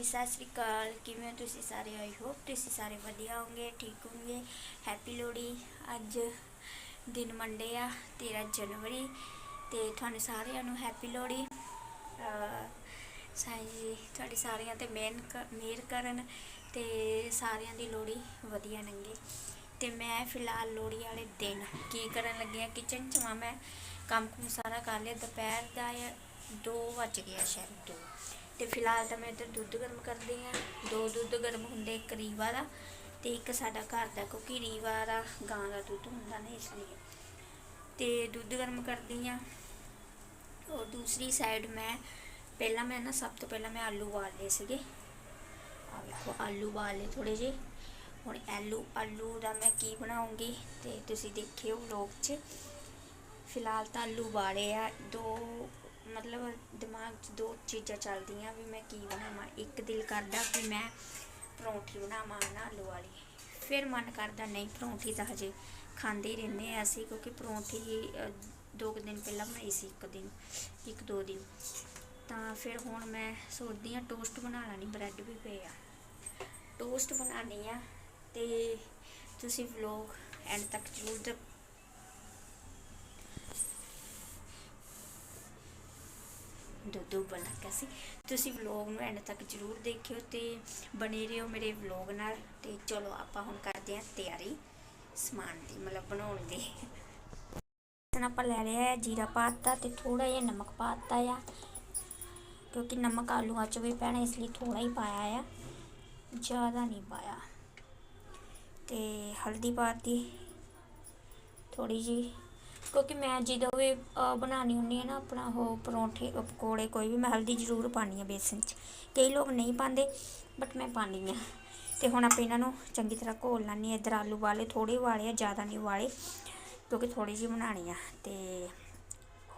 ਜੀ ਸਤਿ ਸ੍ਰੀ ਅਕਾਲ। ਕਿਵੇਂ ਹੋ ਤੁਸੀਂ ਸਾਰੇ? ਆਈ ਹੋਪ ਤੁਸੀਂ ਸਾਰੇ ਵਧੀਆ ਹੋਵੋਗੇ, ਠੀਕ ਹੋਵੋਗੇ। ਹੈਪੀ ਲੋਹੜੀ। ਅੱਜ ਦਿਨ ਮੰਡੇ ਆ 13 ਜਨਵਰੀ ਤੇ ਤੁਹਾਨੂੰ ਸਾਰਿਆਂ ਨੂੰ ਹੈਪੀ ਲੋਹੜੀ। ਸਾਈ ਜੀ, ਤੁਹਾਡੀ ਸਾਰਿਆਂ ਤੇ ਮਿਹਰ ਮਿਹਰ ਕਰਨ ਤੇ ਸਾਰਿਆਂ ਦੀ ਲੋਹੜੀ ਵਧੀਆ ਲੰਘੇ ਤੇ ਮੈਂ ਫਿਲਹਾਲ ਲੋਹੜੀ ਵਾਲੇ ਦਿਨ ਕੀ ਕਰਨ ਲੱਗੀ ਆ? ਕਿਚਨ 'ਚ ਵਾਂ ਮੈਂ। ਕੰਮ ਕੁਮ ਸਾਰਾ ਕਰ ਲਿਆ। ਦੁਪਹਿਰ ਦਾ ਆ 2 ਵੱਜ ਗਿਆ ਸ਼ਾਇਦ 2 ਤੇ ਫਿਲਹਾਲ ਤਾਂ ਮੈਂ ਇੱਧਰ ਦੁੱਧ ਗਰਮ ਕਰਦੀ ਆ ਦੋ ਦੁੱਧ ਗਰਮ ਹੁੰਦੇ, ਇੱਕ ਰੀਵਾ ਦਾ ਤੇ ਇੱਕ ਸਾਡਾ ਘਰ ਦਾ, ਕਿਉਂਕਿ ਰੀਵਾ ਦਾ ਗਾਂ ਦਾ ਦੁੱਧ ਹੁੰਦਾ ਨਾ ਇਸ ਲਈ। ਤੇ ਦੁੱਧ ਗਰਮ ਕਰਦੀ ਆ ਔਰ ਦੂਸਰੀ ਸਾਈਡ ਮੈਂ, ਪਹਿਲਾਂ ਮੈਂ ਨਾ ਸਭ ਤੋਂ ਪਹਿਲਾਂ ਮੈਂ ਆਲੂ ਉਬਾਲ ਲਏ ਸੀਗੇ। ਆ ਵੇਖੋ, ਆਲੂ ਉਬਾਲ ਲਏ ਥੋੜੇ ਜਿਹੇ। ਹੁਣ ਆਲੂ ਆਲੂ ਦਾ ਮੈਂ ਕੀ ਬਣਾਉਂਗੀ ਤੇ ਤੁਸੀਂ ਦੇਖਿਓ ਵਲੌਗ 'ਚ। ਫਿਲਹਾਲ ਤਾਂ ਆਲੂ ਉਬਾਲੇ ਆ, ਦੋ ਮਤਲਬ ਦਿਮਾਗ 'ਚ ਦੋ ਚੀਜ਼ਾਂ ਚੱਲਦੀਆਂ ਵੀ ਮੈਂ ਕੀ ਬਣਾਵਾਂ। ਇੱਕ ਦਿਲ ਕਰਦਾ ਕਿ ਮੈਂ ਪਰੌਂਠੀ ਬਣਾਵਾਂ ਨਾ ਆਲੂ ਵਾਲੀ। ਫਿਰ ਮਨ ਕਰਦਾ ਨਹੀਂ ਪਰੌਂਠੀ ਤਾਂ ਹਜੇ ਖਾਂਦੇ ਹੀ ਰਹਿੰਦੇ ਆ ਅਸੀਂ ਕਿਉਂਕਿ ਪਰੌਂਠੀ ਅਹ, ਦੋ ਕੁ ਦਿਨ ਪਹਿਲਾਂ ਬਣਾਈ ਸੀ ਇੱਕ ਦਿਨ ਇੱਕ ਦੋ ਦਿਨ। ਤਾਂ ਫਿਰ ਹੁਣ ਮੈਂ ਸੋਚਦੀ ਆ ਟੋਸਟ ਬਣਾ ਲੈਣੀ ਬ੍ਰੈਡ ਵੀ ਪਏ ਆ। ਟੋਸਟ ਬਣਾਉਣੀ ਆ ਤੇ ਤੁਸੀਂ ਵਲੌਗ ਐਂਡ ਤੱਕ ਜ਼ਰੂਰ ਦੇਖ ਦੁੱਧ ਉਬਲ ਲੱਗਾ ਸੀ। ਤੁਸੀਂ ਵਲੌਗ ਨੂੰ ਐਂਡ ਤੱਕ ਜ਼ਰੂਰ ਦੇਖਿਓ ਤੇ ਬਣੇ ਰਹੋ ਮੇਰੇ ਵਲੌਗ ਨਾਲ। ਤੇ ਚਲੋ ਆਪਾਂ ਹੁਣ ਕਰਦੇ ਹਾਂ ਤਿਆਰੀ ਸਮਾਨ ਦੀ, ਮਤਲਬ ਬਣਾਉਣ ਦੀ। ਹੁਣ ਆਪਾਂ ਲੈ ਲਿਆ ਹੈ ਜੀਰਾ ਪਾਤਾ ਤੇ ਥੋੜਾ ਜਿਹਾ ਨਮਕ ਪਾਤਾ ਆ। ਕਿਉਂਕਿ ਨਮਕ ਆਲੂਆਂ 'ਚ ਵੀ ਪੈਣਾ, ਇਸ ਲਈ ਥੋੜਾ ਹੀ ਪਾਇਆ ਆ। ਜ਼ਿਆਦਾ ਨਹੀਂ ਪਾਇਆ। ਤੇ ਹਲਦੀ ਪਾਤੀ। ਥੋੜੀ ਜੀ ਕਿਉਂਕਿ ਮੈਂ ਜਦੋਂ ਵੀ ਅਹ, ਬਣਾਉਣੀ ਹੁੰਦੀ ਹੈ ਨਾ ਆਪਣਾ ਉਹ ਪਰੌਂਠੇ ਪਕੌੜੇ ਕੋਈ ਵੀ ਮੈਂ ਹਲਦੀ ਜ਼ਰੂਰ ਪਾਉਂਦੀ ਹਾਂ ਬੇਸਨ 'ਚ। ਕਈ ਲੋਕ ਨਹੀਂ ਪਾਉਂਦੇ ਬਟ ਮੈਂ ਪਾਉਂਦੀ ਹਾਂ। ਅਤੇ ਹੁਣ ਆਪਾਂ ਇਹਨਾਂ ਨੂੰ ਚੰਗੀ ਤਰ੍ਹਾਂ ਘੋਲ ਲੈਣੀ ਇੱਧਰ ਆਲੂ ਵਾਲੇ ਥੋੜ੍ਹੇ ਵਾਲੇ ਆ ਜ਼ਿਆਦਾ ਨਹੀਂ ਵਾਲੇ ਕਿਉਂਕਿ ਥੋੜ੍ਹੀ ਜਿਹੀ ਬਣਾਉਣੀ ਆ। ਅਤੇ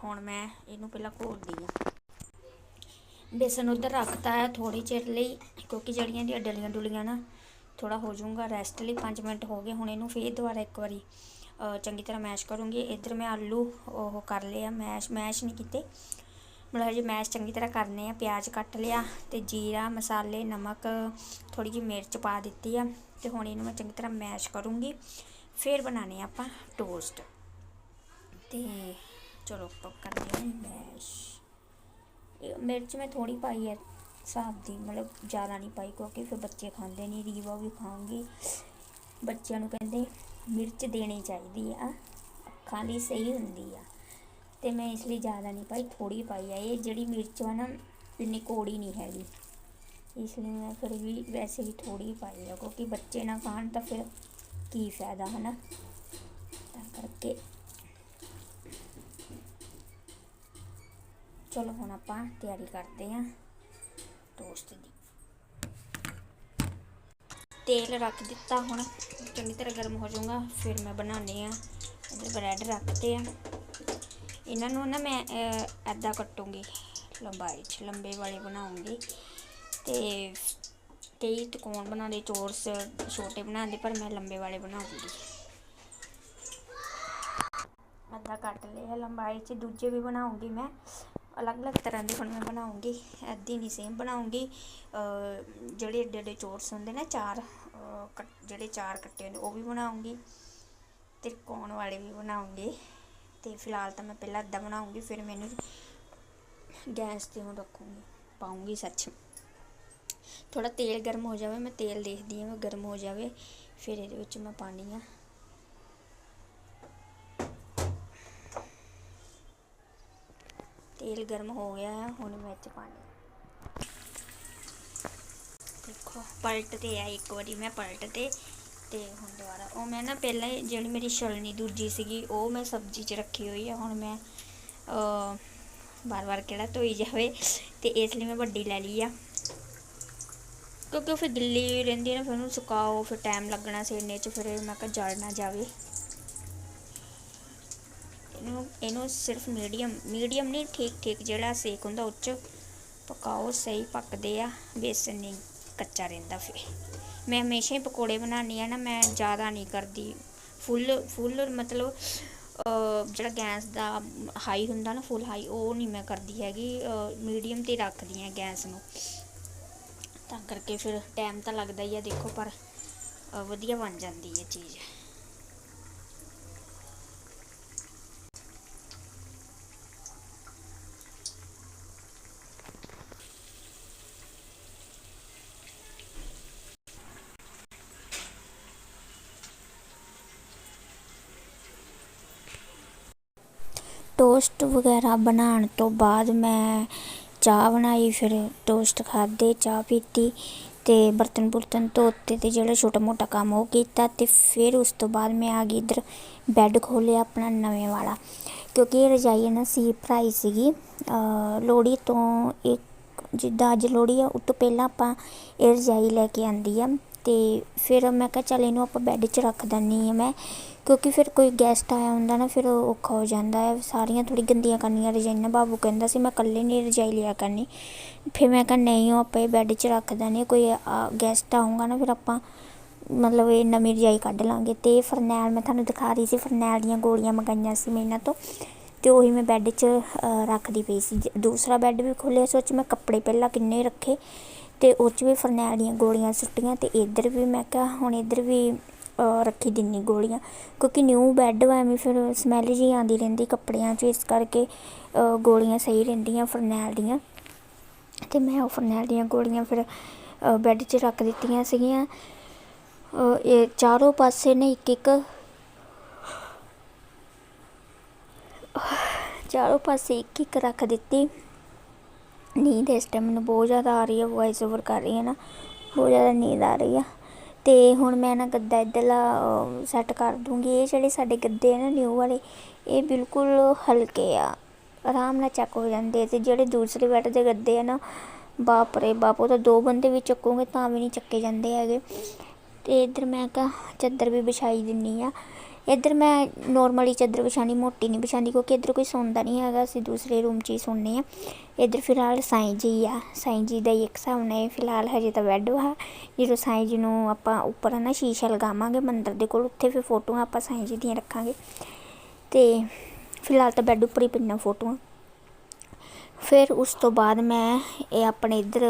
ਹੁਣ ਮੈਂ ਇਹਨੂੰ ਪਹਿਲਾਂ ਘੋਲਦੀ ਹਾਂ। ਬੇਸਨ ਉਧਰ ਰੱਖਤਾ ਹੈ ਥੋੜੀ ਚਿਰ ਲਈ ਕਿਉਂਕਿ ਜਿਹੜੀਆਂ ਦੀਆਂ ਡਲੀਆਂ ਡੁਲੀਆਂ ਨਾ ਥੋੜਾ ਹੋ ਜਾਊਗਾ ਰੈਸਟ ਲਈ 5 ਮਿੰਟ ਹੋ ਗਏ। ਹੁਣ ਇਹਨੂੰ ਫੇਰ ਦੁਬਾਰਾ ਇੱਕ ਵਾਰੀ ਚੰਗੀ ਤਰ੍ਹਾਂ ਮੈਸ਼ ਕਰੂੰਗੀ। ਇੱਧਰ ਮੈਂ ਆਲੂ ਉਹ ਕਰ ਲਿਆ ਮੈਸ਼ ਮੈਸ਼ ਨਹੀਂ ਕੀਤੇ। ਮਤਲਬ ਹਜੇ ਮੈਸ਼ ਚੰਗੀ ਤਰ੍ਹਾਂ ਕਰਨੇ ਆ, ਪਿਆਜ਼ ਕੱਟ ਲਿਆ ਤੇ ਜੀਰਾ, ਮਸਾਲੇ, ਨਮਕ ਥੋੜੀ ਜਿਹੀ ਮਿਰਚ ਪਾ ਦਿੱਤੀ ਆ ਤੇ ਹੁਣ ਇਹਨੂੰ ਮੈਂ ਚੰਗੀ ਤਰ੍ਹਾਂ ਮੈਸ਼ ਕਰੂੰਗੀ। ਫਿਰ ਬਣਾਣੇ ਆ ਆਪਾਂ ਟੋਸਟ। ਤੇ ਚਲੋ ਆਪਾਂ ਕਰਦੇ ਹਾਂ ਮੈਸ਼। ਇਹ ਮਿਰਚ ਮੈਂ ਥੋੜੀ ਪਾਈ ਹੈ ਹਿਸਾਬ ਦੀ, ਮਤਲਬ ਜ਼ਿਆਦਾ ਨਹੀਂ ਪਾਈ ਕਿਉਂਕਿ ਫਿਰ ਬੱਚੇ ਖਾਂਦੇ ਨਹੀਂ, ਰੀਵਾ ਵੀ ਖਾਉਂਗੀ ਬੱਚਿਆਂ ਨੂੰ ਕਹਿੰਦੇ ਮਿਰਚ ਦੇਣੀ ਚਾਹੀਦੀ ਆ। ਅੱਖਾਂ ਲਈ ਸਹੀ ਹੁੰਦੀ ਆ। ਤੇ ਮੈਂ ਇਸ ਲਈ ਜ਼ਿਆਦਾ ਨਹੀਂ ਪਾਈ ਥੋੜੀ ਪਾਈ ਆ। ਇਹ ਜਿਹੜੀ ਮਿਰਚ ਆ ਨਾ, ਇੰਨੀ ਕੋੜੀ ਨਹੀਂ ਹੈਗੀ। ਇਸ ਲਈ ਮੈਂ ਫਿਰ ਵੀ ਵੈਸੇ ਵੀ ਥੋੜੀ ਪਾਈ ਆ, ਕਿਉਂਕਿ ਬੱਚੇ ਨਾ ਖਾਣ ਤਾਂ ਫਿਰ ਕੀ ਫਾਇਦਾ, ਹਨਾ? ਤਾਂ ਕਰਕੇ। ਚਲੋ ਹੁਣ ਆਪਾਂ ਤਿਆਰੀ ਕਰਦੇ ਹਾਂ ਟੋਸਟ ਦੀ। ਤੇਲ ਰੱਖ ਦਿੱਤਾ ਹੁਣ। ਚੰਗੀ ਤਰ੍ਹਾਂ ਗਰਮ ਹੋ ਜਾਊਗਾ, ਫਿਰ ਮੈਂ ਬਣਾਉਣੇ ਆ ਇਧਰ ਬ੍ਰੈਡ ਰੱਖਤੇ ਆ। ਇਹਨਾਂ ਨੂੰ ਨਾ ਮੈਂ ਐਦਾਂ ਕੱਟੂੰਗੀ, ਲੰਬਾਈ 'ਚ, ਲੰਬੇ ਵਾਲੇ ਬਣਾਉਂਗੀ। ਤੇ ਕਈ ਤਕੋਣ ਬਣਾਉਂਦੇ ਚੋਰਸ ਛੋਟੇ ਬਣਾਉਂਦੇ ਪਰ ਮੈਂ ਲੰਬੇ ਵਾਲੇ ਬਣਾਉਂਗੀ। ਅੱਧਾ ਕੱਟ ਲਿਆ, ਲੰਬਾਈ 'ਚ, ਦੂਜੇ ਵੀ ਬਣਾਉਂਗੀ ਮੈਂ। ਅਲੱਗ-ਅਲੱਗ ਤਰ੍ਹਾਂ ਦੇ ਹੁਣ ਮੈਂ ਬਣਾਉਂਗੀ, ਐਦੀ ਨਹੀਂ ਸੇਮ ਬਣਾਉਂਗੀ। ਜਿਹੜੇ ਏਡੇ ਏਡੇ ਚੋਰਸ ਹੁੰਦੇ ਨੇ, ਚਾਰ, ਅਹ ਜਿਹੜੇ ਚਾਰ ਕੱਟੇ ਹੁੰਦੇ, ਉਹ ਵੀ ਬਣਾਉਂਗੀ ਤਿਰਕੋਣ ਵਾਲੇ ਵੀ ਬਣਾਉਂਗੀ। ਤੇ ਫਿਲਹਾਲ ਤਾਂ ਮੈਂ ਪਹਿਲਾਂ ਅੱਧਾ ਬਣਾਉਂਗੀ, ਫਿਰ ਮੈਨੂੰ ਗੈਸ ਤੇ ਹੁਣ ਰੱਖੂੰਗੀ, ਪਾਉਂਗੀ ਸੱਚ। ਥੋੜਾ ਤੇਲ ਗਰਮ ਹੋ ਜਾਵੇ, ਮੈਂ ਤੇਲ ਦੇਖਦੀ ਹਾਂ ਗਰਮ ਹੋ ਜਾਵੇ, ਫਿਰ ਇਹਦੇ ਵਿੱਚ ਮੈਂ ਪਾਣੀ ਆ ਤੇਲ ਗਰਮ ਹੋ ਗਿਆ ਹੈ, ਹੁਣ ਮੈਂ ਪਾਣੀ। ਦੇਖੋ ਪਲਟ ਤੇ ਆ ਇੱਕ ਵਾਰੀ, ਮੈਂ ਪਲਟ ਤੇ ਤੇ ਹੁਣ ਦੁਬਾਰਾ। ਉਹ ਮੈਂ ਨਾ ਪਹਿਲਾਂ ਜਿਹੜੀ ਮੇਰੀ ਛਲਣੀ ਦੂਜੀ ਸੀਗੀ, ਉਹ ਮੈਂ ਸਬਜ਼ੀ 'ਚ ਰੱਖੀ ਹੋਈ ਆ। ਹੁਣ ਮੈਂ ਬਾਰ-ਬਾਰ ਕਿਹੜਾ ਧੋਈ ਜਾਵੇ ਤੇ ਇਸ ਲਈ ਮੈਂ ਵੱਡੀ ਲੈ ਲਈ ਆ। ਕਿਉਂਕਿ ਉਹ ਫਿਰ ਗਿੱਲੀ ਰਹਿੰਦੀ ਹੈ ਨਾ, ਫਿਰ ਉਹਨੂੰ ਸੁਕਾਓ, ਫਿਰ ਟਾਈਮ ਲੱਗਣਾ ਸੇਨੇ 'ਚ, ਫਿਰ ਮੈਂ ਕਿਹਾ ਜਲ ਨਾ ਜਾਵੇ। ਇਹਨੂੰ ਇਹਨੂੰ ਸਿਰਫ ਮੀਡੀਅਮ ਮੀਡੀਅਮ ਨਹੀਂ, ਠੀਕ ਠੀਕ ਜਿਹੜਾ ਸੇਕ ਹੁੰਦਾ ਉਹ 'ਚ ਪਕਾਓ, ਸਹੀ ਪੱਕਦੇ ਆ, ਬੇਸਨ ਨਹੀਂ, ਕੱਚਾ ਰਹਿੰਦਾ ਫਿਰ। ਮੈਂ ਹਮੇਸ਼ਾ ਹੀ ਪਕੌੜੇ ਬਣਾਉਂਦੀ ਆ ਨਾ, ਮੈਂ ਜ਼ਿਆਦਾ ਨਹੀਂ ਕਰਦੀ। ਫੁੱਲ ਫੁੱਲ ਮਤਲਬ ਜਿਹੜਾ ਗੈਸ ਦਾ ਹਾਈ ਹੁੰਦਾ ਨਾ, ਫੁੱਲ ਹਾਈ, ਉਹ ਨਹੀਂ ਮੈਂ ਕਰਦੀ ਹੈਗੀ। ਮੀਡੀਅਮ ਤੇ ਰੱਖਦੀ ਆ ਗੈਸ ਨੂੰ। ਤਾਂ ਕਰਕੇ ਫਿਰ ਟਾਈਮ ਤਾਂ ਲੱਗਦਾ ਹੀ ਆ, ਦੇਖੋ ਪਰ ਵਧੀਆ ਬਣ ਜਾਂਦੀ ਹੈ ਚੀਜ਼। ਟੋਸਟ ਵਗੈਰਾ ਬਣਾਉਣ ਤੋਂ ਬਾਅਦ ਮੈਂ ਚਾਹ ਬਣਾਈ, ਫਿਰ ਟੋਸਟ ਖਾਧੇ, ਚਾਹ ਪੀਤੀ ਅਤੇ ਬਰਤਨ ਬੁਰਤਨ ਧੋਤੇ ਅਤੇ ਜਿਹੜਾ ਛੋਟਾ ਮੋਟਾ ਕੰਮ ਉਹ ਕੀਤਾ ਅਤੇ ਫਿਰ ਉਸ ਤੋਂ ਬਾਅਦ ਮੈਂ ਆ ਗਈ ਇੱਧਰ ਬੈੱਡ ਖੋਲ੍ਹਿਆ ਆਪਣਾ ਨਵੇਂ ਵਾਲਾ ਕਿਉਂਕਿ ਇਹ ਰਜਾਈ ਨਾ ਸੀ ਭਰਾਈ ਸੀਗੀ। ਲੋਹੜੀ ਤੋਂ ਇੱਕ ਜਿੱਦਾਂ ਅੱਜ ਲੋਹੜੀ ਆ ਉਹ ਤੋਂ ਪਹਿਲਾਂ ਆਪਾਂ ਇਹ ਰਜਾਈ ਲੈ ਕੇ ਆਂਦੀ ਆ। ਅਤੇ ਫਿਰ ਮੈਂ ਕਿਹਾ ਚੱਲ ਇਹਨੂੰ ਆਪਾਂ ਬੈੱਡ 'ਚ ਰੱਖ ਦਿੰਦੀ ਹਾਂ ਮੈਂ, ਕਿਉਂਕਿ ਫਿਰ ਕੋਈ ਗੈਸਟ ਆਇਆ ਹੁੰਦਾ ਨਾ ਫਿਰ ਉਹ ਔਖਾ ਹੋ ਜਾਂਦਾ ਹੈ, ਸਾਰੀਆਂ ਥੋੜ੍ਹੀ ਗੰਦੀਆਂ ਕਰਨੀਆਂ ਰਜਾਈਆਂ, ਬਾਬੂ ਕਹਿੰਦਾ ਸੀ ਮੈਂ ਇਕੱਲੇ ਨਹੀਂ ਰਜਾਈ ਲਿਆ ਕਰਨੀ। ਫਿਰ ਮੈਂ ਕਿਹਾ ਨਹੀਂ ਉਹ ਆਪਾਂ ਇਹ ਬੈੱਡ 'ਚ ਰੱਖ ਦਿੰਦੇ ਕੋਈ ਗੈਸਟ ਆਊਗਾ ਨਾ ਫਿਰ ਆਪਾਂ ਮਤਲਬ ਇਹ ਨਵੀਂ ਰਜਾਈ ਕੱਢ ਲਾਂਗੇ। ਅਤੇ ਫਰਨੈਲ ਮੈਂ ਤੁਹਾਨੂੰ ਦਿਖਾ ਰਹੀ ਸੀ, ਫਰਨੈਲ ਦੀਆਂ ਗੋਲੀਆਂ ਮੰਗਾਈਆਂ ਸੀ ਮੈਂ ਇਹਨਾਂ ਤੋਂ, ਤੇ ਉਹੀ ਮੈਂ ਬੈੱਡ 'ਚ ਰੱਖਦੀ ਪਈ ਸੀ। ਦੂਸਰਾ ਬੈੱਡ ਵੀ ਖੋਲ੍ਹਿਆ, ਸੋਚ ਮੈਂ ਕੱਪੜੇ ਪਹਿਲਾਂ ਕਿੰਨੇ ਰੱਖੇ ਅਤੇ ਉਹ 'ਚ ਵੀ ਫਰਨੈਲ ਦੀਆਂ ਗੋਲੀਆਂ ਸੁੱਟੀਆਂ ਅਤੇ ਇੱਧਰ ਵੀ ਮੈਂ ਕਿਹਾ ਹੁਣ ਇੱਧਰ ਵੀ ਰੱਖੀ ਦਿੰਦੀ ਗੋਲੀਆਂ। ਕਿਉਂਕਿ ਨਿਊ ਬੈੱਡ ਵਾ, ਐਵੇਂ ਫਿਰ ਸਮੈਲ ਜਿਹੀ ਆਉਂਦੀ ਰਹਿੰਦੀ ਕੱਪੜਿਆਂ 'ਚ, ਇਸ ਕਰਕੇ ਗੋਲੀਆਂ ਸਹੀ ਰਹਿੰਦੀਆਂ ਫਰਨੈਲ ਦੀਆਂ ਅਤੇ ਮੈਂ ਉਹ ਫਰਨੈਲ ਦੀਆਂ ਗੋਲੀਆਂ ਫਿਰ ਬੈੱਡ 'ਚ ਰੱਖ ਦਿੱਤੀਆਂ ਸੀਗੀਆਂ। ਇਹ ਚਾਰੋਂ ਪਾਸੇ ਨੇ ਇੱਕ ਇੱਕ, ਚਾਰੋਂ ਪਾਸੇ ਇੱਕ ਇੱਕ ਰੱਖ ਦਿੱਤੀ। ਨੀਂਦ ਇਸ ਟਾਈਮ ਮੈਨੂੰ ਬਹੁਤ ਜ਼ਿਆਦਾ ਆ ਰਹੀ ਹੈ ਵੌਇਸ ਓਵਰ ਕਰ ਰਹੀ ਹੈ ਨਾ, ਬਹੁਤ ਜ਼ਿਆਦਾ ਨੀਂਦ ਆ ਰਹੀ ਆ। ਤੇ ਹੁਣ ਮੈਂ ਨਾ ਗੱਦਾ ਇੱਧਰਲਾ ਸੈੱਟ ਕਰ ਦੂੰਗੀ। ਇਹ ਜਿਹੜੇ ਸਾਡੇ ਗੱਦੇ ਆ ਨਾ ਨਿਊ ਵਾਲੇ, ਇਹ ਬਿਲਕੁਲ ਹਲਕੇ ਆ। ਆਰਾਮ ਨਾਲ ਚੱਕ ਹੋ ਜਾਂਦੇ ਤੇ ਜਿਹੜੇ ਦੂਸਰੇ ਬੈੱਡ ਦੇ ਗੱਦੇ ਆ ਨਾ ਬਾਪ ਰੇ ਬਾਪ, ਉਹ ਤਾਂ ਦੋ ਬੰਦੇ ਵੀ ਚੱਕੋਗੇ ਤਾਂ ਵੀ ਨਹੀਂ ਚੱਕੇ ਜਾਂਦੇ ਹੈਗੇ। ਤੇ ਇੱਧਰ ਮੈਂ ਕਹਾ ਚੱਦਰ ਵੀ ਵਿਛਾਈ ਦਿੰਨੀ ਆ। ਇੱਧਰ ਮੈਂ ਨੋਰਮਲੀ ਚਾਦਰ ਵਿਛਾਣੀ ਮੋਟੀ ਨਹੀਂ ਵਿਛਾਉਂਦੀ ਕਿਉਂਕਿ ਇੱਧਰ ਕੋਈ ਸੌਂਦਾ ਨਹੀਂ ਹੈਗਾ, ਅਸੀਂ ਦੂਸਰੇ ਰੂਮ 'ਚ ਹੀ ਸੌਂਦੇ ਆ। ਇੱਧਰ ਫਿਲਹਾਲ ਸਾਈਂ ਜੀ ਆ, ਸਾਈਂ ਜੀ ਦਾ ਹੀ ਇੱਕ ਹਿਸਾਬ ਨਾਲ ਫਿਲਹਾਲ ਹਜੇ ਤਾਂ ਬੈੱਡ ਵਾ। ਜਦੋਂ ਸਾਈਂ ਜੀ ਨੂੰ ਆਪਾਂ ਉੱਪਰ ਨਾ ਸ਼ੀਸ਼ਾ ਲਗਾਵਾਂਗੇ ਮੰਦਰ ਦੇ ਕੋਲ, ਉੱਥੇ ਫਿਰ ਫੋਟੋਆਂ ਆਪਾਂ ਸਾਈਂ ਜੀ ਦੀਆਂ ਰੱਖਾਂਗੇ। ਤੇ ਫਿਲਹਾਲ ਤਾਂ ਬੈੱਡ ਉੱਪਰ ਹੀ ਪਈਆਂ ਫੋਟੋਆਂ। ਫਿਰ ਉਸ ਤੋਂ ਬਾਅਦ ਮੈਂ ਇਹ ਆਪਣੇ ਇੱਧਰ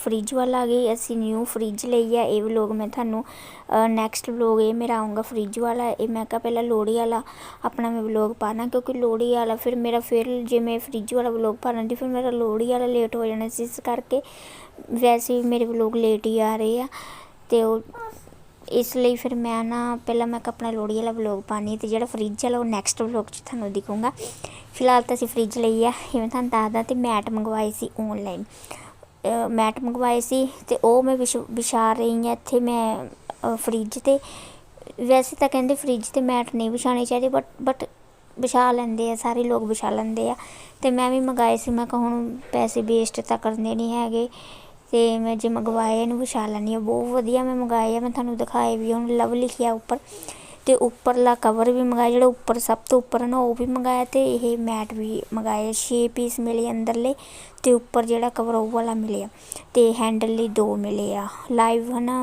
ਫਰਿੱਜ ਵੱਲ ਆ ਗਈ। ਅਸੀਂ ਨਿਊ ਫਰਿੱਜ ਲਈ ਆ। ਇਹ ਵਲੋਗ ਮੈਂ ਤੁਹਾਨੂੰ ਨੈਕਸਟ ਵਲੋਗ ਇਹ ਮੇਰਾ ਆਉਂਗਾ ਫਰਿੱਜ ਵਾਲਾ। ਇਹ ਮੈਂ ਕਿਹਾ ਪਹਿਲਾਂ ਲੋਹੜੀ ਵਾਲਾ ਆਪਣਾ ਮੈਂ ਵਲੋਗ ਪਾਣਾ, ਕਿਉਂਕਿ ਲੋਹੜੀ ਵਾਲਾ ਫਿਰ ਮੇਰਾ ਫਿਰ ਜੇ ਮੈਂ ਫਰਿੱਜ ਵਾਲਾ ਵਲੋਗ ਪਾਣਾ ਦੀ ਫਿਰ ਮੇਰਾ ਲੋਹੜੀ ਵਾਲਾ ਲੇਟ ਹੋ ਜਾਣਾ ਸੀ। ਇਸ ਕਰਕੇ ਵੈਸੇ ਵੀ ਮੇਰੇ ਵਲੋਗ ਲੇਟ ਹੀ ਆ ਰਹੇ ਆ। ਤੇ ਉਹ ਇਸ ਲਈ ਫਿਰ ਮੈਂ ਨਾ ਪਹਿਲਾਂ ਮੈਂ ਕਿਹਾ ਆਪਣਾ ਲੋਹੜੀ ਵਾਲਾ ਵਲੋਗ ਪਾਣੀ ਤੇ ਜਿਹੜਾ ਫ੍ਰਿਜ ਵਾਲਾ ਉਹ ਨੈਕਸਟ ਵਲੋਗ 'ਚ ਤੁਹਾਨੂੰ ਦਿਖਾਉਂਗਾ ਫਿਲਹਾਲ ਤਾਂ ਅਸੀਂ ਫ੍ਰਿਜ ਲਈ ਆ, ਜਿਵੇਂ ਤੁਹਾਨੂੰ ਦੱਸਦਾ ਤੇ ਮੈਟ ਮੰਗਵਾਏ ਸੀ ਆਨਲਾਈਨ ਮੈਟ ਮੰਗਵਾਏ ਸੀ ਤੇ ਉਹ ਮੈਂ ਵਿਛ, ਵਿਛਾ ਰਹੀ ਹਾਂ ਇੱਥੇ ਮੈਂ ਫ੍ਰਿਜ ਤੇ। ਵੈਸੇ ਤਾਂ ਕਹਿੰਦੇ ਫ੍ਰਿਜ ਤੇ ਮੈਟ ਨਹੀਂ ਵਿਛਾਣੇ ਚਾਹੀਦੇ ਬਟ ਬਟ ਵਿਛਾ ਲੈਂਦੇ ਆ, ਸਾਰੇ ਲੋਕ ਵਿਛਾ ਲੈਂਦੇ ਆ। ਤੇ ਮੈਂ ਵੀ ਮੰਗਾਏ ਸੀ, ਮੈਂ ਕਿਹਾ ਹੁਣ ਪੈਸੇ ਵੇਸਟ ਤਾਂ ਕਰਨੇ ਨਹੀਂ ਹੈਗੇ। ਅਤੇ ਮੈਂ ਜੇ ਮੰਗਵਾਏ ਇਹਨੂੰ ਵਿਛਾ ਲੈਂਦੀ ਹਾਂ। ਬਹੁਤ ਵਧੀਆ ਮੈਂ ਮੰਗਵਾਏ ਆ। ਮੈਂ ਤੁਹਾਨੂੰ ਦਿਖਾਏ ਵੀ ਹੁਣ ਲਵ ਲਿਖਿਆ ਉੱਪਰ। ਅਤੇ ਉੱਪਰਲਾ ਕਵਰ ਵੀ ਮੰਗਵਾਇਆ ਜਿਹੜਾ ਉੱਪਰ, ਸਭ ਤੋਂ ਉੱਪਰ ਨਾ, ਉਹ ਵੀ ਮੰਗਵਾਇਆ ਅਤੇ ਇਹ ਮੈਟ ਵੀ ਮੰਗਾਏ 6 ਪੀਸ ਮਿਲੇ ਅੰਦਰਲੇ ਅਤੇ ਉੱਪਰ ਜਿਹੜਾ ਕਵਰ ਉਹ ਵਾਲਾ ਮਿਲਿਆ। ਅਤੇ ਹੈਂਡਲ ਲਈ ਦੋ ਮਿਲੇ ਆ। ਲਾਈਵ ਹੈ ਨਾ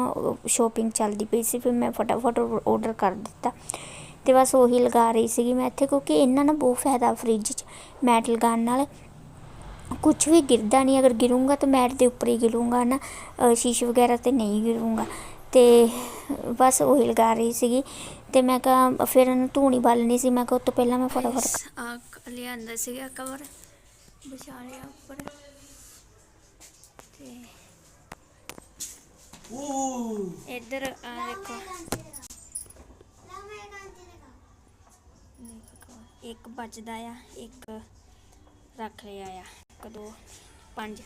ਸ਼ੋਪਿੰਗ ਚੱਲਦੀ ਪਈ ਸੀ। ਫਿਰ ਮੈਂ ਫਟਾਫਟ ਔਡਰ ਕਰ ਦਿੱਤਾ। ਅਤੇ ਬਸ ਉਹੀ ਲਗਾ ਰਹੀ ਸੀਗੀ ਮੈਂ ਇੱਥੇ। ਕਿਉਂਕਿ ਇਹਨਾਂ ਨਾਲ ਬਹੁਤ ਫਾਇਦਾ ਫਰਿੱਜ 'ਚ। ਮੈਟ ਲਗਾਉਣ ਨਾਲ। ਕੁਛ ਵੀ ਗਿਰਦਾ ਨਹੀਂ, ਅਗਰ ਗਿਰੂੰਗਾ ਤਾਂ ਮੈਟ ਦੇ ਉੱਪਰ ਹੀ ਗਿਰੂੰਗਾ ਨਾ ਸ਼ੀਸ਼ੇ ਵਗੈਰਾ ਤੇ ਨਹੀਂ ਗਿਰੂੰਗਾ। ਤੇ ਬਸ ਉਹੀ ਲਗਾ ਰਹੀ ਸੀਗੀ। ਤੇ ਮੈਂ ਕਿਹਾ, ਫਿਰ ਇਹਨੂੰ ਧੂਣੀ ਬਾਲਣੀ ਸੀ, ਮੈਂ ਕਿਹਾ ਉਹ ਤੋਂ ਪਹਿਲਾਂ ਮੈਂ ਫਟਾਫਟ ਆ ਲਿਆਂਦਾ ਸੀਗਾ ਕਵਰ। ਵਿਛਾ ਉੱਪਰ। ਤੇ ਇੱਧਰ ਆ ਦੇਖੋ। ਇੱਕ ਬਚਦਾ ਆ, ਇੱਕ ਰੱਖ ਲਿਆ ਆ। ਇੱਕ ਦੋ ਪੰਜ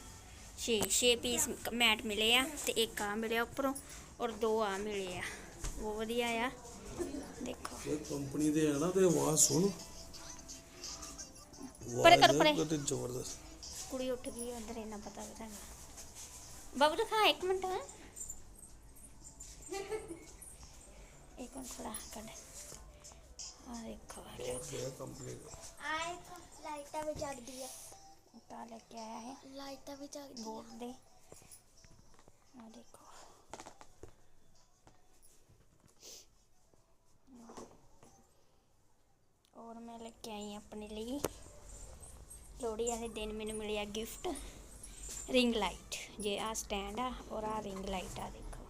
6 6 ਪੀਸ ਮੈਟ ਮਿਲੇ ਆ ਤੇ ਇੱਕ ਆ ਮਿਲਿਆ ਉੱਪਰੋਂ ਔਰ ਦੋ ਆ ਮਿਲੇ ਆ। ਬਹੁਤ ਵਧੀਆ ਆ। ਦੇਖੋ। ਇਹ ਕੰਪਨੀ ਦੇ ਆ ਨਾ ਤੇ ਆਵਾਜ਼ ਸੁਣ। ਪਰੇ ਕਰ ਪਰੇ। ਤੇ ਜ਼ਬਰਦਸਤ। ਕੁੜੀ ਉੱਠ ਗਈ ਅੰਦਰ ਇਹਨਾਂ ਪਤਾ ਵੀ ਤੁਹਾਨੂੰ ਬਾਬੂ ਦਿਖਾ ਇੱਕ ਮਿੰਟ। ਇੱਕ ਮਿੰਟ ਥੋੜਾ ਕੱਢ। ਆ ਦੇਖੋ ਵਧੀਆ ਕੰਪਨੀ ਦਾ। ਆਏ ਲਾਈਟਾਂ ਵੀ ਜਗਦੀ ਆ। ਤਾਂ ਲੈ ਕੇ ਆਇਆ ਹੈ ਲਾਈਟਾਂ ਵੀ ਜਗਦੀ ਬੋਰਡ ਦੇ ਆ ਦੇਖੋ। ਔਰ ਮੈਂ ਲੈ ਕੇ ਆਈ ਆਪਣੇ ਲਈ। ਲੋਹੜੀ ਵਾਲੇ ਦਿਨ ਮੈਨੂੰ ਮਿਲਿਆ ਗਿਫਟ ਰਿੰਗ ਲਾਈਟ ਜੇ ਆ ਸਟੈਂਡ ਆ ਔਰ ਆ ਰਿੰਗ ਲਾਈਟ ਆ ਦੇਖੋ।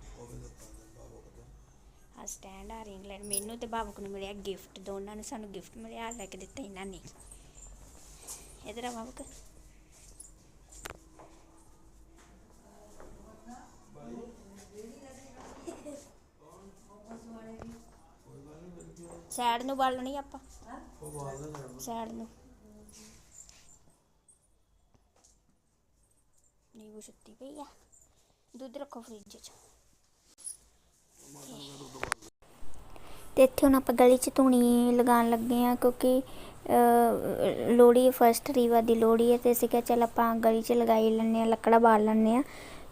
ਆ ਸਟੈਂਡ ਆ ਰਿੰਗ ਲਾਈਟ ਮੈਨੂੰ ਤੇ ਬਾਬੂ ਨੂੰ ਮਿਲਿਆ ਗਿਫਟ ਦੋਨਾਂ ਨੂੰ ਸਾਨੂੰ ਗਿਫਟ ਮਿਲਿਆ ਲੈ ਕੇ ਦਿੱਤਾ ਇਹਨਾਂ ਨੇ। ਇਧਰ ਆ ਬਾਬੂ ਸਾਈਡ ਨੂੰ ਬਾਲਣੀ ਆਪਾਂ। ਉਹ ਬਾਲ ਨਾ। ਜਾਣ ਸਾਈਡ ਨੂੰ ਨੀਂਬੂ ਸੁੱਤੀ ਪਈ ਆ। ਦੁੱਧ ਰੱਖੋ ਫ੍ਰਿਜ 'ਚ। ਤੇ ਇੱਥੇ ਹੁਣ ਆਪਾਂ ਗਲੀ 'ਚ ਧੂਣੀ ਲਗਾਉਣ ਲੱਗੇ ਆ ਕਿਉਂਕਿ ਅਹ, ਲੋਹੜੀ ਫਸਟ ਰੀਵਾ ਦੀ ਲੋਹੜੀ ਹੈ ਤੇ ਅਸੀਂ ਕਿਹਾ ਚੱਲ ਆਪਾਂ ਗਲੀ 'ਚ ਲਗਾਈ ਲੈਣੇ ਆ ਲੱਕੜਾ ਬਾਲ ਲੈਣੇ ਆ।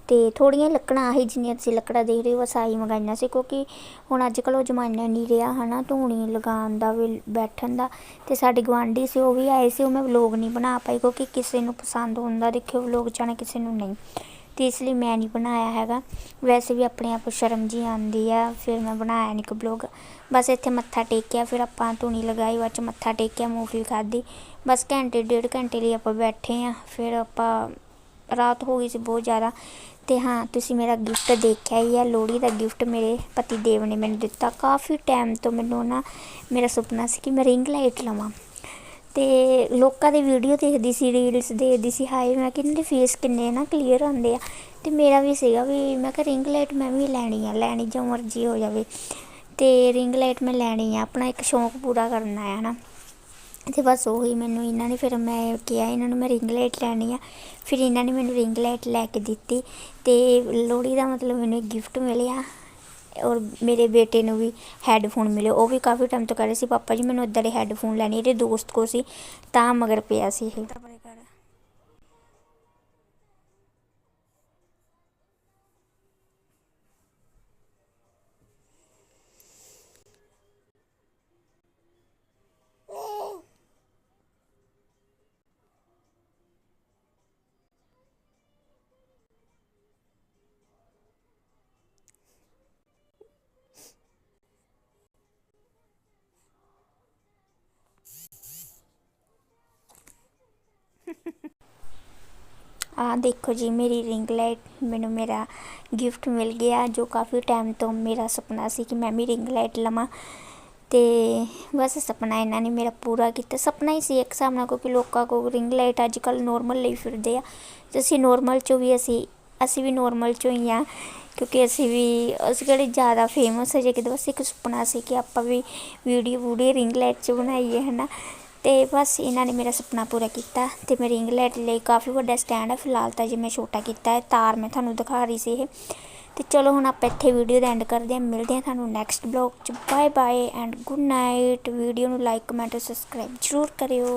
ਤੇ ਥੋੜੀਆਂ ਲੱਕੜਾਂ, ਆਹੀ ਜਿੰਨੀਆਂ ਤੁਸੀਂ ਲੱਕੜਾਂ ਦੇਖ ਰਹੇ ਹੋ, ਬਸ ਆਹੀ ਮੰਗਾਈਆਂ ਸੀ, ਕਿਉਂਕਿ ਹੁਣ ਅੱਜ ਕੱਲ੍ਹ ਉਹ ਜ਼ਮਾਨਾ ਨਹੀਂ ਰਿਹਾ, ਹਨਾ, ਧੂਣੀ ਲਗਾਉਣ ਦਾ, ਵੀ ਬੈਠਣ ਦਾ, ਤੇ ਸਾਡੇ ਗਵਾਂਢੀ ਸੀ, ਉਹ ਵੀ ਆਏ ਸੀ, ਉਹ ਮੈਂ ਵਲੋਗ ਨਹੀਂ ਬਣਾ ਪਾਈ, ਕਿਉਂਕਿ ਕਿਸੇ ਨੂੰ ਪਸੰਦ ਹੁੰਦਾ ਦੇਖਿਓ, ਵਲੋਗ ਚਾਹਣਾ ਕਿਸੇ ਨੂੰ ਨਹੀਂ, ਤੇ ਇਸ ਲਈ ਮੈਂ ਨਹੀਂ ਬਣਾਇਆ ਹੈਗਾ, ਵੈਸੇ ਵੀ ਆਪਣੇ ਆਪ ਸ਼ਰਮ ਜੀ ਆਉਂਦੀ ਆ, ਫਿਰ ਮੈਂ ਬਣਾਇਆ ਨਹੀਂ ਕੋਈ ਵਲੋਗ, ਬਸ ਇੱਥੇ ਮੱਥਾ ਟੇਕਿਆ, ਫਿਰ ਆਪਾਂ ਧੂਣੀ ਲਗਾਈ, ਬਾਅਦ ਚ ਮੱਥਾ ਟੇਕਿਆ ਮੂੰਗਫਲੀ ਖਾਧੀ, ਬਸ ਘੰਟੇ, ਡੇਢ ਘੰਟੇ ਲਈ ਆਪਾਂ ਬੈਠੇ ਆ ਫਿਰ ਆਪਾਂ ਰਾਤ ਹੋ ਗਈ ਸੀ ਬਹੁਤ ਜ਼ਿਆਦਾ ਤੇ ਹਾਂ, ਤੁਸੀਂ ਮੇਰਾ ਗਿਫਟ ਦੇਖਿਆ ਹੀ ਆ, ਲੋਹੜੀ ਦਾ ਗਿਫਟ ਮੇਰੇ ਪਤੀ ਦੇਵ ਨੇ ਮੈਨੂੰ ਦਿੱਤਾ। ਕਾਫੀ ਟਾਈਮ ਤੋਂ ਮੈਨੂੰ ਨਾ ਮੇਰਾ ਸੁਪਨਾ ਸੀ ਕਿ ਮੈਂ ਰਿੰਗ ਲਾਈਟ ਲਵਾਂ। ਤੇ ਲੋਕਾਂ ਦੇ ਵੀਡੀਓ ਦੇਖਦੀ ਸੀ ਰੀਲਸ ਦੇਖਦੀ ਸੀ, ਹਾਏ ਮੈਂ ਕਿ ਇਹਨਾਂ ਦੇ ਫੇਸ ਕਿੰਨੇ ਨਾ ਕਲੀਅਰ ਆਉਂਦੇ ਆ। ਤੇ ਮੇਰਾ ਵੀ ਸੀਗਾ ਵੀ ਮੈਂ ਕਿਹਾ ਰਿੰਗ ਲਾਈਟ ਮੈਂ ਵੀ ਲੈਣੀ ਆ, ਲੈਣੀ ਜੋ ਮਰਜ਼ੀ ਹੋ ਜਾਵੇ। ਤੇ ਰਿੰਗ ਲਾਈਟ ਮੈਂ ਲੈਣੀ ਆ, ਆਪਣਾ ਇੱਕ ਸ਼ੌਂਕ ਪੂਰਾ ਕਰਨਾ ਹੈ ਨਾ। ਤੇ ਬਸ ਉਹੀ ਮੈਨੂੰ ਇਹਨਾਂ ਨੇ ਫਿਰ ਮੈਂ ਕਿਹਾ ਇਹਨਾਂ ਨੂੰ ਮੈਂ ਰਿੰਗ ਲਾਈਟ ਲੈਣੀ ਆ। ਫਿਰ ਇਹਨਾਂ ਨੇ ਮੈਨੂੰ ਰਿੰਗ ਲਾਈਟ ਲੈ ਕੇ ਦਿੱਤੀ ਤੇ ਲੋਹੜੀ ਦਾ ਮਤਲਬ ਮੈਨੂੰ ਗਿਫਟ ਮਿਲਿਆ ਔਰ ਮੇਰੇ ਬੇਟੇ ਨੂੰ ਵੀ ਹੈੱਡਫੋਨ ਮਿਲੇ ਉਹ ਵੀ ਕਾਫੀ ਟਾਈਮ ਤੋਂ ਕਹਿ ਰਹੇ ਸੀ, ਪਾਪਾ ਜੀ, ਮੈਨੂੰ ਇੱਦਾਂ ਦੇ ਹੈੱਡਫੋਨ ਲੈਣੇ ਇਹਦੇ ਦੋਸਤ ਕੋ ਸੀ। ਤਾਂ ਮਗਰ ਪਿਆ ਸੀ ਇਹ। ਆ ਦੇਖੋ ਜੀ, ਮੇਰੀ ਰਿੰਗ ਲਾਈਟ ਮੈਨੂੰ ਮੇਰਾ ਗਿਫਟ ਮਿਲ ਗਿਆ ਜੋ ਕਾਫੀ ਟਾਈਮ ਤੋਂ ਮੇਰਾ ਸੁਪਨਾ ਸੀ ਕਿ ਮੈਂ ਵੀ ਰਿੰਗ ਲਾਈਟ ਲਵਾਂ। ਤੇ ਬਸ ਸੁਪਨਾ ਇਹਨਾਂ ਨੇ ਮੇਰਾ ਪੂਰਾ ਕੀਤਾ। ਸੁਪਨਾ ਹੀ ਸੀ ਇੱਕ ਹਿਸਾਬ ਨਾਲ, ਕਿਉਂਕਿ ਲੋਕਾਂ ਕੋਲ ਰਿੰਗ ਲਾਈਟ ਅੱਜ ਕੱਲ ਨੋਰਮਲ ਲਈ ਫਿਰਦੇ ਆ। ਤੇ ਅਸੀਂ ਨੋਰਮਲ ਚੋਂ ਵੀ ਅਸੀਂ ਅਸੀਂ ਵੀ ਨੋਰਮਲ ਚੋਂ ਹੀ ਆ, ਕਿਉਂਕਿ ਅਸੀਂ ਵੀ, ਅਸੀਂ ਕਿਹੜੇ ਜ਼ਿਆਦਾ ਫੇਮਸ ਹੈ ਜੇ ਕਿਤੇ ਬਸ ਇੱਕ ਸੁਪਨਾ ਸੀ ਕਿ ਆਪਾਂ ਵੀ ਵੀਡੀਓ ਵੂਡੀਓ ਰਿੰਗ ਲਾਈਟ 'ਚ ਬਣਾਈਏ ਹੈ ਨਾ ਤੇ ਬਸ ਇਹਨਾਂ ਨੇ ਮੇਰਾ ਸੁਪਨਾ ਪੂਰਾ ਕੀਤਾ ਤੇ ਮੈਂ ਰਿੰਗ ਲਾਈਟ ਲਈ ਕਾਫੀ ਵੱਡਾ ਸਟੈਂਡ ਹੈ ਫਿਲਹਾਲ ਤਾਂ ਜੇ ਮੈਂ ਛੋਟਾ ਕੀਤਾ ਹੈ, ਤਾਰ ਮੈਂ ਤੁਹਾਨੂੰ ਦਿਖਾ ਰਹੀ ਸੀ ਇਹ। ਤੇ ਚਲੋ ਹੁਣ ਆਪਾਂ ਇੱਥੇ ਵੀਡੀਓ ਦਾ ਐਂਡ ਕਰਦੇ ਹਾਂ। ਮਿਲਦੇ ਹਾਂ ਤੁਹਾਨੂੰ ਨੈਕਸਟ ਬਲੌਗ 'ਚ। Bye bye and good night video ਨੂੰ ਲਾਈਕ ਕਮੈਂਟ ਸਬਸਕ੍ਰਾਈਬ ਜ਼ਰੂਰ ਕਰਿਓ।